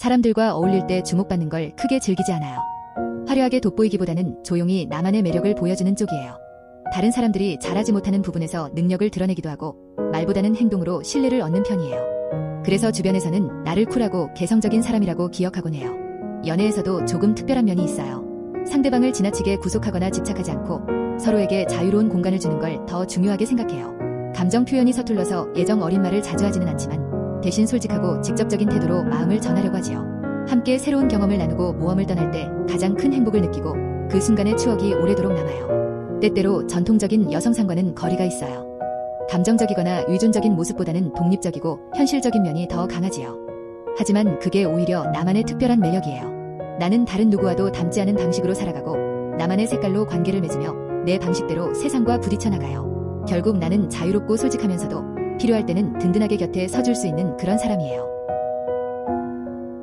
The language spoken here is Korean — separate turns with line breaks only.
사람들과 어울릴 때 주목받는 걸 크게 즐기지 않아요. 화려하게 돋보이기보다는 조용히 나만의 매력을 보여주는 쪽이에요. 다른 사람들이 잘하지 못하는 부분에서 능력을 드러내기도 하고 말보다는 행동으로 신뢰를 얻는 편이에요. 그래서 주변에서는 나를 쿨하고 개성적인 사람이라고 기억하곤 해요. 연애에서도 조금 특별한 면이 있어요. 상대방을 지나치게 구속하거나 집착하지 않고 서로에게 자유로운 공간을 주는 걸 더 중요하게 생각해요. 감정 표현이 서툴러서 예정 어린 말을 자주 하지는 않지만 대신 솔직하고 직접적인 태도로 마음을 전하려고 하지요. 함께 새로운 경험을 나누고 모험을 떠날 때 가장 큰 행복을 느끼고 그 순간의 추억이 오래도록 남아요. 때때로 전통적인 여성상과는 거리가 있어요. 감정적이거나 의존적인 모습보다는 독립적이고 현실적인 면이 더 강하지요. 하지만 그게 오히려 나만의 특별한 매력이에요. 나는 다른 누구와도 닮지 않은 방식으로 살아가고 나만의 색깔로 관계를 맺으며 내 방식대로 세상과 부딪혀 나가요. 결국 나는 자유롭고 솔직하면서도 필요할 때는 든든하게 곁에 서줄 수 있는 그런 사람이에요.